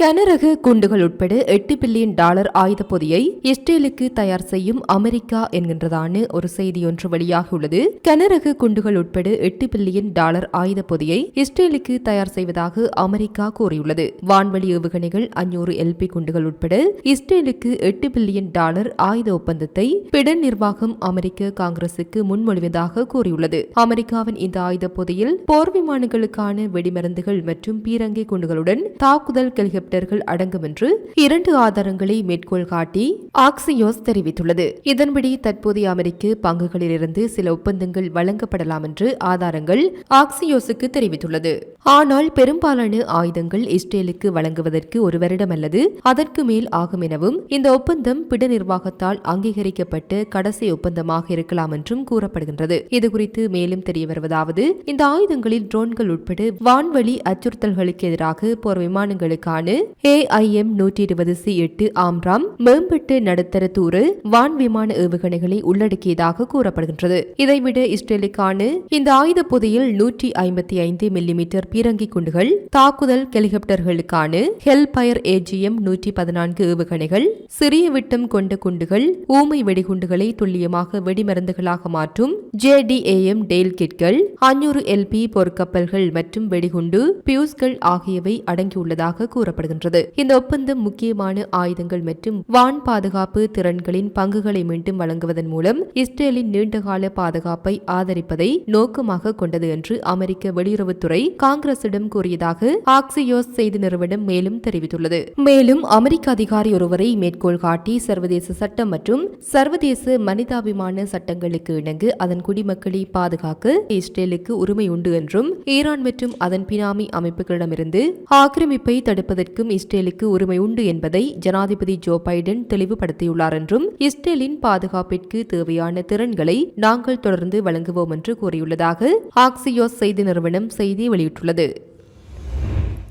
கனரக குண்டுகள் உட்பட எட்டு பில்லியன் டாலர் ஆயுத பொதியை இஸ்ரேலுக்கு தயார் செய்யும் அமெரிக்கா என்கின்றதான ஒரு செய்தி ஒன்று வெளியாகியுள்ளது கனரக குண்டுகள் உட்பட எட்டு பில்லியன் டாலர் ஆயுத பொதியை இஸ்ரேலுக்கு தயார் செய்வதாக அமெரிக்கா கூறியுள்ளது. வான்வழி ஏவுகணைகள் அஞ்சூறு எல்பி குண்டுகள் உட்பட இஸ்ரேலுக்கு எட்டு பில்லியன் டாலர் ஆயுத ஒப்பந்தத்தை பிடன் நிர்வாகம் அமெரிக்க காங்கிரசுக்கு முன்மொழிவதாக கூறியுள்ளது. அமெரிக்காவின் இந்த ஆயுத பொதியில் போர் விமானங்களுக்கான வெடிமருந்துகள் மற்றும் பீரங்கி குண்டுகளுடன் தாக்குதல் ஹெலிகாப்டர் ஹெலிகாப்டர்கள் அடங்கும் என்று இரண்டு ஆதாரங்களை மேற்கோள் காட்டி ஆக்சியோஸ் தெரிவித்துள்ளது. இதன்படி தற்போதைய அமெரிக்க பங்குகளிலிருந்து சில ஒப்பந்தங்கள் வழங்கப்படலாம் என்று ஆதாரங்கள் ஆக்சியோஸுக்கு தெரிவித்துள்ளது. ஆனால் பெரும்பாலான ஆயுதங்கள் இஸ்ரேலுக்கு வழங்குவதற்கு ஒரு வருடம் அல்லது அதற்கு மேல் ஆகும் எனவும் இந்த ஒப்பந்தம் பிட நிர்வாகத்தால் அங்கீகரிக்கப்பட்ட கடைசி ஒப்பந்தமாக இருக்கலாம் என்றும் கூறப்படுகின்றது இதுகுறித்து மேலும் தெரிய வருவதாவது இந்த ஆயுதங்களில் ட்ரோன்கள் உட்பட வான்வழி அச்சுறுத்தல்களுக்கு எதிராக போர் விமானங்களுக்கான ஏஐஎம் நூற்றி இருபது சி எட்டு ஆம்ராம் மேம்பட்டு நடுத்தர தூறு வான் விமான ஏவுகணைகளை உள்ளடக்கியதாக கூறப்படுகின்றது. இதைவிட இஸ்ரேலுக்கான இந்த ஆயுத பொதியில் நூற்றி ஐம்பத்தி ஐந்து மில்லிமீட்டர் பீரங்கி குண்டுகள் தாக்குதல் ஹெலிகாப்டர்களுக்கான ஹெல்பயர் ஏஜிஎம் நூற்றி பதினான்கு ஏவுகணைகள் சிறிய விட்டம் கொண்ட குண்டுகள் ஊமை வெடிகுண்டுகளை துல்லியமாக வெடிமருந்துகளாக மாற்றும் ஜேடிஏஎம் டெயில் கிட்கள் அஞ்சூறு எல்பி போர்க்கப்பல்கள் மற்றும் வெடிகுண்டு பியூஸ்கள் ஆகியவை அடங்கியுள்ளதாக கூறப்படுகிறது. வருகின்றது இந்த ஒப்பந்தம் முக்கியமான ஆயுதங்கள் மற்றும் வான் பாதுகாப்பு திறன்களின் பங்குகளை மீண்டும் வழங்குவதன் மூலம் இஸ்ரேலின் நீண்டகால பாதுகாப்பை ஆதரிப்பதை நோக்கமாக கொண்டது என்று அமெரிக்க வெளியுறவுத்துறை காங்கிரசிடம் கூறியதாக ஆக்சியோஸ் செய்தி நிறுவனம் மேலும் தெரிவித்துள்ளது. மேலும் அமெரிக்க அதிகாரி ஒருவரை மேற்கோள் காட்டி சர்வதேச சட்டம் மற்றும் சர்வதேச மனிதாபிமான சட்டங்களுக்கு இணங்கு அதன் குடிமக்களை பாதுகாக்க இஸ்ரேலுக்கு உரிமை உண்டு என்றும் ஈரான் மற்றும் அதன் பினாமி அமைப்புகளிடமிருந்து ஆக்கிரமிப்பை தடுப்பதற்கு அனைவருக்கும் இஸ்ரேலுக்கு உரிமை உண்டு என்பதை ஜனாதிபதி ஜோ பைடன் தெளிவுபடுத்தியுள்ளார் என்றும் இஸ்ரேலின் பாதுகாப்பிற்கு தேவையான திறன்களை நாங்கள் தொடர்ந்து வழங்குவோம் என்று கூறியுள்ளதாக ஆக்சியோஸ் செய்தி நிறுவனம் செய்தி வெளியிட்டுள்ளது.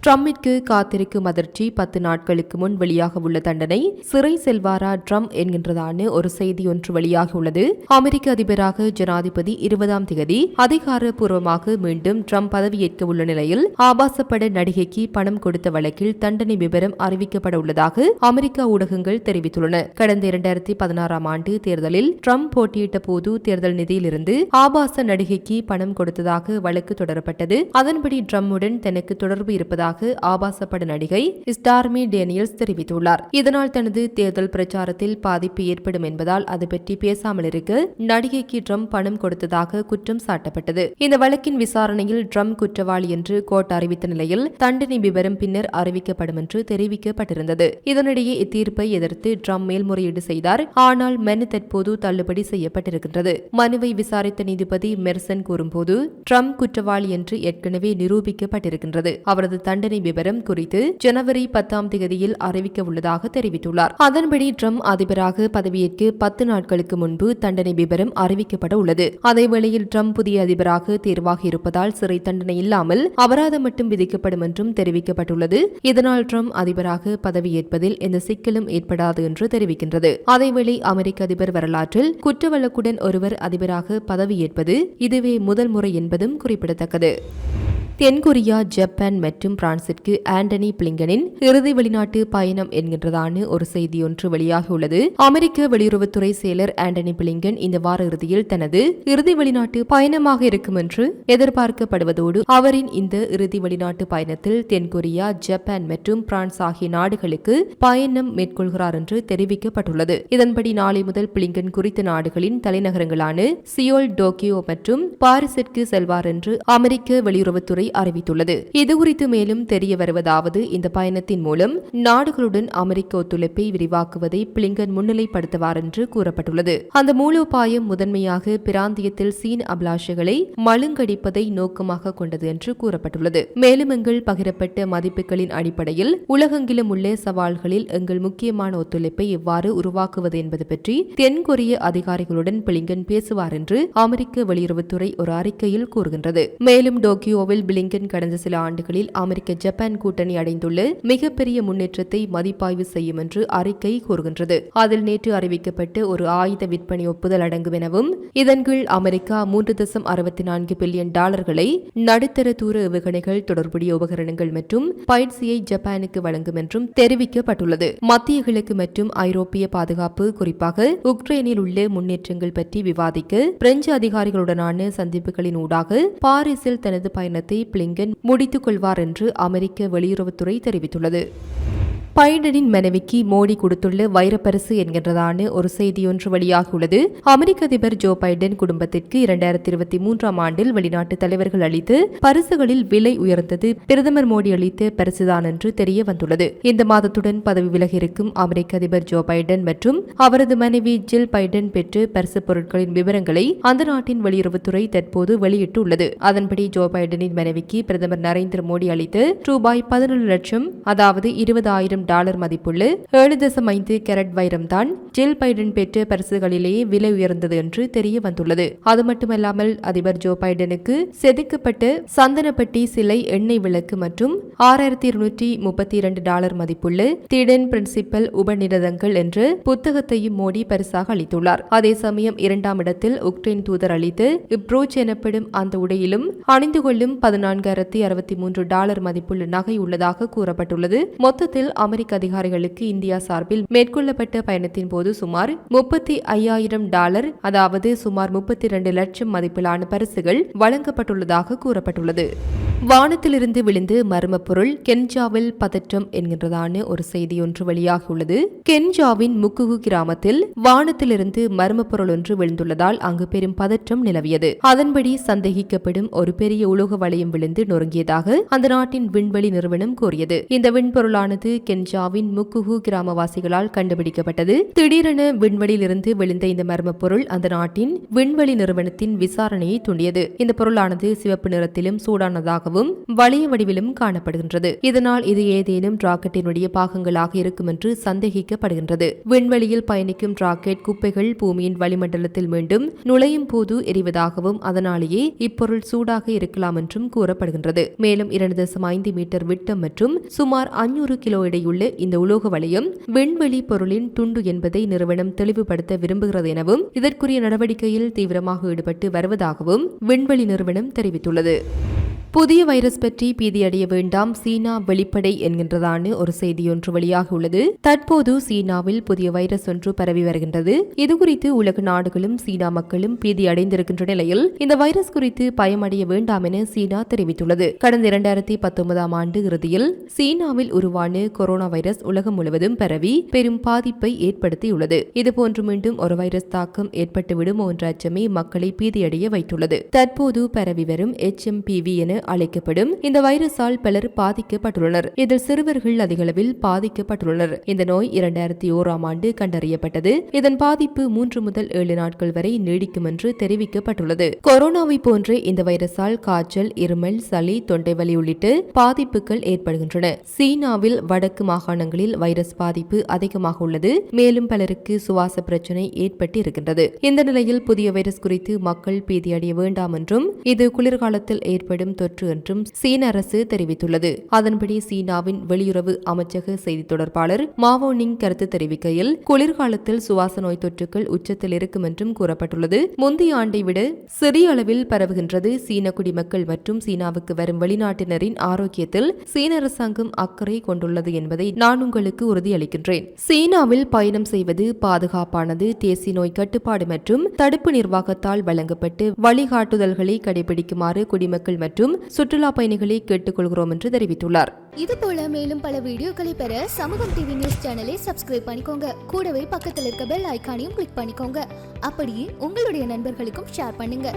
ட்ரம்பிற்கு காத்திருக்கும் அதிர்ச்சி பத்து நாட்களுக்கு முன் வெளியாக உள்ள தண்டனை சிறை செல்வாரா ட்ரம்ப் என்கின்றதான ஒரு செய்தி ஒன்று வெளியாகியுள்ளது அமெரிக்க அதிபராக ஜனாதிபதி இருபதாம் தேதி அதிகாரப்பூர்வமாக மீண்டும் ட்ரம்ப் பதவியேற்க உள்ள நிலையில் ஆபாசப்பட நடிகைக்கு பணம் கொடுத்த வழக்கில் தண்டனை விவரம் அறிவிக்கப்பட உள்ளதாக அமெரிக்க ஊடகங்கள் தெரிவித்துள்ளன. கடந்த இரண்டாயிரத்தி பதினாறாம் ஆண்டு தேர்தலில் ட்ரம்ப் போட்டியிட்ட போது தேர்தல் நிதியிலிருந்து ஆபாச நடிகைக்கு பணம் கொடுத்ததாக வழக்கு தொடரப்பட்டது. அதன்படி ட்ரம்முடன் தனக்கு தொடர்பு இருப்பதாக உள்ளதாக ஆபாசப்பட நடிகை ஸ்டார்மி டேனியல்ஸ் தெரிவித்துள்ளார். இதனால் தனது தேர்தல் பிரச்சாரத்தில் பாதிப்பு ஏற்படும் என்பதால் அது பற்றி பேசாமல் இருக்க நடிகைக்கு ட்ரம்ப் பணம் கொடுத்ததாக குற்றம் சாட்டப்பட்டது. இந்த வழக்கின் விசாரணையில் ட்ரம்ப் குற்றவாளி என்று கோர்ட் அறிவித்த நிலையில் தண்டனை விவரம் பின்னர் அறிவிக்கப்படும் என்று தெரிவிக்கப்பட்டிருந்தது. இதனிடையே இத்தீர்ப்பை எதிர்த்து ட்ரம்ப் மேல்முறையீடு செய்தார். ஆனால் மனு தற்போது தள்ளுபடி செய்யப்பட்டிருக்கின்றது. மனுவை விசாரித்த நீதிபதி மெர்சன் கூறும்போது ட்ரம்ப் குற்றவாளி என்று ஏற்கனவே நிரூபிக்கப்பட்டிருக்கின்றது. அவரது தண்டனை தண்டனை விவரம் குறித்து ஜனவரி பத்தாம் தேதியில் அறிவிக்க உள்ளதாக தெரிவித்துள்ளார். அதன்படி ட்ரம்ப் அதிபராக பதவியேற்க பத்து நாட்களுக்கு முன்பு தண்டனை விவரம் அறிவிக்கப்பட உள்ளது. அதேவேளையில் ட்ரம்ப் புதிய அதிபராக தேர்வாக இருப்பதால் சிறை தண்டனை இல்லாமல் அபராதம் மட்டும் விதிக்கப்படும் என்றும் தெரிவிக்கப்பட்டுள்ளது. இதனால் ட்ரம்ப் அதிபராக பதவியேற்பதில் எந்த சிக்கலும் ஏற்படாது என்று தெரிவிக்கின்றது. அதேவேளை அமெரிக்க அதிபர் வரலாற்றில் குற்றவழக்குடன் ஒருவர் அதிபராக பதவியேற்பது இதுவே முதல் முறை என்பதும் குறிப்பிடத்தக்கது. தென்கொரியா ஜப்பான் மற்றும் பிரான்சிற்கு ஆண்டனி பிளிங்கனின் இறுதி வெளிநாட்டு பயணம் என்கின்றதான ஒரு செய்தி ஒன்று வெளியாகியுள்ளது அமெரிக்க வெளியுறவுத்துறை செயலர் ஆண்டனி பிளிங்கன் இந்த வார இறுதியில் தனது இறுதி வெளிநாட்டு பயணமாக இருக்கும் என்று எதிர்பார்க்கப்படுவதோடு அவரின் இந்த இறுதி வெளிநாட்டு பயணத்தில் தென்கொரியா ஜப்பான் மற்றும் பிரான்ஸ் ஆகிய நாடுகளுக்கு பயணம் மேற்கொள்கிறார் என்று தெரிவிக்கப்பட்டுள்ளது. இதன்படி நாளை முதல் பிளிங்கன் குறித்த நாடுகளின் தலைநகரங்களான சியோல் டோக்கியோ மற்றும் பாரிஸிற்கு செல்வார் என்று அமெரிக்க வெளியுறவுத்துறை அறிவித்துள்ளது. இதுகுறித்து மேலும் தெரிய வருவதாவது இந்த பயணத்தின் மூலம் நாடுகளுடன் அமெரிக்க ஒத்துழைப்பை விரிவாக்குவதை பிளிங்கன் முன்னிலைப்படுத்துவார் என்று கூறப்பட்டுள்ளது. அந்த மூலோபாயம் முதன்மையாக பிராந்தியத்தில் சீன அபிலாஷைகளை மழுங்கடிப்பதை நோக்கமாக கொண்டது என்று கூறப்பட்டுள்ளது. மேலும் எங்கள் பகிரப்பட்ட மதிப்புகளின் அடிப்படையில் உலகெங்கிலும் உள்ள சவால்களில் எங்கள் முக்கியமான ஒத்துழைப்பை எவ்வாறு உருவாக்குவது என்பது பற்றி தென்கொரிய அதிகாரிகளுடன் பிளிங்கன் பேசுவார் என்று அமெரிக்க வெளியுறவுத்துறை ஒரு அறிக்கையில் கூறுகின்றது. மேலும் டோக்கியோவில் பிளிங்கன் கடந்த சில ஆண்டுகளில் அமெரிக்க ஜப்பான் கூட்டணி அடைந்துள்ள மிகப்பெரிய முன்னேற்றத்தை மதிப்பாய்வு செய்யும் என்று அறிக்கை கூறுகின்றது. அதில் நேற்று அறிவிக்கப்பட்ட ஒரு ஆயுத விற்பனை ஒப்புதல் அடங்கும் எனவும் இதன் கீழ் அமெரிக்கா மூன்று தசம் அறுபத்தி நான்கு பில்லியன் டாலர்களை நடுத்தர தூர ஏவுகணைகள் தொடர்புடைய உபகரணங்கள் மற்றும் பயிற்சியை ஜப்பானுக்கு வழங்கும் என்றும் தெரிவிக்கப்பட்டுள்ளது. மத்திய கிழக்கு மற்றும் ஐரோப்பிய பாதுகாப்பு குறிப்பாக உக்ரைனில் உள்ள முன்னேற்றங்கள் பற்றி விவாதிக்க பிரெஞ்சு அதிகாரிகளுடனான சந்திப்புகளின் ஊடாக பாரிஸில் தனது பயணத்தை பிளிங்கன் முடித்துக் கொள்வார் என்று அமெரிக்க வெளியுறவுத்துறை தெரிவித்துள்ளது. பைடனின் மனைவிக்கு மோடி கொடுத்துள்ள வைரப்பரிசு என்கின்றதான ஒரு செய்தியொன்று வெளியாகியுள்ளது. அமெரிக்க அதிபர் ஜோ பைடன் குடும்பத்திற்கு இரண்டாயிரத்தி இருபத்தி மூன்றாம் ஆண்டில் வெளிநாட்டு தலைவர்கள் அளித்து பரிசுகளில் விலை உயர்ந்தது பிரதமர் மோடி அளித்த பரிசுதான் என்று தெரிய வந்துள்ளது. இந்த மாதத்துடன் பதவி விலகியிருக்கும் இருக்கும் அமெரிக்க அதிபர் ஜோ பைடன் மற்றும் அவரது மனைவி ஜில் பைடன் பெற்று பரிசு பொருட்களின் விவரங்களை அந்த நாட்டின் வெளியுறவுத்துறை தற்போது வெளியிட்டுள்ளது. அதன்படி ஜோ பைடனின் மனைவிக்கு பிரதமர் நரேந்திர மோடி அளித்து ரூபாய் பதினொரு லட்சம் அதாவது இருபதாயிரம் டாலர் மதிப்புள்ள ஏழு தசம் ஐந்து கேரட் வைரம் தான் ஜில் பைடன் பெற்ற பரிசுகளிலேயே விலை உயர்ந்தது என்று தெரிய வந்துள்ளது. அது மட்டுமல்லாமல் அதிபர் ஜோ பைடனுக்கு செதுக்கப்பட்ட சந்தனப்பட்டி சிலை எண்ணெய் விளக்கு மற்றும் ஆறாயிரத்தி இருநூற்றி முப்பத்தி இரண்டு டாலர் மதிப்புள்ள திடன் பிரின்சிபல் உபநிடதங்கள் என்ற புத்தகத்தையும் மோடி பரிசாக அளித்துள்ளார். அதே சமயம் இரண்டாம் இடத்தில் உக்ரைன் தூதர் அளித்து இப்ரோச் எனப்படும் அந்த உடையிலும் அணிந்து கொள்ளும் பதினான்காயிரத்தி அறுபத்தி மூன்று டாலர் மதிப்புள்ள நகை உள்ளதாக கூறப்பட்டுள்ளது. மொத்தத்தில் அமெரிக்க அதிகாரிகளுக்கு இந்தியா சார்பில் மேற்கொள்ளப்பட்ட பயணத்தின் போது சுமார் முப்பத்தி ஐயாயிரம் டாலர் அதாவது சுமார் முப்பத்தி இரண்டு லட்சம் மதிப்பிலான பரிசுகள் வழங்கப்பட்டுள்ளதாக கூறப்பட்டுள்ளது. வானத்திலிருந்து விழுந்து மர்ம பொருள் கென்ஜாவில் பதற்றம் என்கின்றதான ஒரு செய்தி ஒன்று வெளியாகியுள்ளது. கென்ஜாவின் முக்குகு கிராமத்தில் வானத்திலிருந்து மர்ம பொருள் ஒன்று விழுந்துள்ளதால் அங்கு பெரும் பதற்றம் நிலவியது. அதன்படி சந்தேகிக்கப்படும் ஒரு பெரிய உலோக வளையம் விழுந்து நொறுங்கியதாக அந்த நாட்டின் விண்வெளி நிறுவனம் கூறியது. இந்த விண்பொருளானது கென் கென்ஜாவின் முக்குஹு கிராமவாசிகளால் கண்டுபிடிக்கப்பட்டது. திடீரென விண்வெளியில் இருந்து விழுந்த இந்த மர்ம பொருள் அந்த நாட்டின் விண்வெளி நிறுவனத்தின் விசாரணையை தூண்டியது. இந்த பொருளானது சிவப்பு நிறத்திலும் சூடானதாகவும் வளைய வடிவிலும் காணப்படுகின்றது. இதனால் இது ஏதேனும் ராக்கெட்டினுடைய பாகங்களாக இருக்கும் என்று சந்தேகிக்கப்படுகின்றது. விண்வெளியில் பயணிக்கும் ராக்கெட் குப்பைகள் பூமியின் வளிமண்டலத்தில் மீண்டும் நுழையும் போது எரிவதாகவும் அதனாலேயே இப்பொருள் சூடாக இருக்கலாம் என்றும் கூறப்படுகின்றது. மேலும் இரண்டு தசம் ஐந்து மீட்டர் விட்டம் மற்றும் சுமார் அஞ்சூறு கிலோ எடையுள்ள இந்த உலோக வளையம் விண்வெளி பொருளின் துண்டு என்பதை நிறுவனம் தெளிவுபடுத்த விரும்புகிறது எனவும் இதற்குரிய நடவடிக்கையில் தீவிரமாக ஈடுபட்டு வருவதாகவும் விண்வெளி நிறுவனம் தெரிவித்துள்ளது. புதிய வைரஸ் பற்றி பீதியடைய வேண்டாம் சீனா வெளிப்படை என்கின்றதான ஒரு செய்தி செய்தியொன்று வெளியாகியுள்ளது தற்போது சீனாவில் புதிய வைரஸ் ஒன்று பரவி வருகின்றது. இதுகுறித்து உலக நாடுகளும் சீனா மக்களும் பீதி அடைந்திருக்கின்ற நிலையில் இந்த வைரஸ் குறித்து பயமடைய வேண்டாம் என சீனா தெரிவித்துள்ளது. கடந்த இரண்டாயிரத்தி பத்தொன்பதாம் ஆண்டு இறுதியில் சீனாவில் உருவான கொரோனா வைரஸ் உலகம் முழுவதும் பரவி பெரும் பாதிப்பை ஏற்படுத்தியுள்ளது. இதுபோன்று மீண்டும் ஒரு வைரஸ் தாக்கம் ஏற்பட்டுவிடும் என்ற அச்சமே மக்களை பீதியடைய வைத்துள்ளது. தற்போது பரவி வரும் எச்எம்பிவி என அழைக்கப்படும். இந்த வைரஸால் பலர் பாதிக்கப்பட்டுள்ளனர். இதில் சிறுவர்கள் அதிகளவில் பாதிக்கப்பட்டுள்ளனர். இந்த நோய் இரண்டாயிரத்தி ஓராம் ஆண்டு கண்டறியப்பட்டது. இதன் பாதிப்பு மூன்று முதல் ஏழு நாட்கள் வரை நீடிக்கும் என்று தெரிவிக்கப்பட்டுள்ளது. கொரோனாவை போன்று இந்த வைரஸால் காய்ச்சல் இருமல் சளி தொண்டைவலி உள்ளிட்ட பாதிப்புகள் ஏற்படுகின்றன. சீனாவில் வடக்கு மாகாணங்களில் வைரஸ் பாதிப்பு அதிகமாக உள்ளது. மேலும் பலருக்கு சுவாச பிரச்சனை ஏற்பட்டு இருக்கின்றது இந்த நிலையில் புதிய வைரஸ் குறித்து மக்கள் பீதியடைய வேண்டாம் என்றும் இது குளிர்காலத்தில் ஏற்படும் தொற்று என்றும் சீன அரசு தெரிவித்துள்ளது. அதன்படி சீனாவின் வெளியுறவு அமைச்சக செய்தி தொடர்பாளர் மாவோனிங் கருத்து தெரிவிக்கையில் குளிர்காலத்தில் சுவாச நோய் தொற்றுகள் உச்சத்தில் இருக்கும் என்றும் கூறப்பட்டுள்ளது. முந்தைய ஆண்டை விட சிறிய அளவில் பரவுகின்றது சீன குடிமக்கள் மற்றும் சீனாவுக்கு வரும் வெளிநாட்டினரின் ஆரோக்கியத்தில் சீன அரசாங்கம் அக்கறை கொண்டுள்ளது என்பதை நான் உங்களுக்கு உறுதியளிக்கின்றேன். சீனாவில் பயணம் செய்வது பாதுகாப்பானது தேசிய நோய் கட்டுப்பாடு மற்றும் தடுப்பு நிர்வாகத்தால் வழங்கப்பட்டு வழிகாட்டுதல்களை கடைபிடிக்குமாறு குடிமக்கள் மற்றும் சுற்றுலா பயணிகளை கேட்டுக்கொள்கிறோம் என்று தெரிவித்துள்ளார். இது போல மேலும் பல வீடியோக்களை பெற சமூகம் டிவி நியூஸ் சேனலை சப்ஸ்கிரைப் பண்ணிக்கோங்க. கூடவே பக்கத்தில் இருக்க பெல் ஐக்கானையும் கிளிக் பண்ணிக்கோங்க. அப்படியே உங்களுடைய நண்பர்களுக்கும் ஷேர் பண்ணுங்க.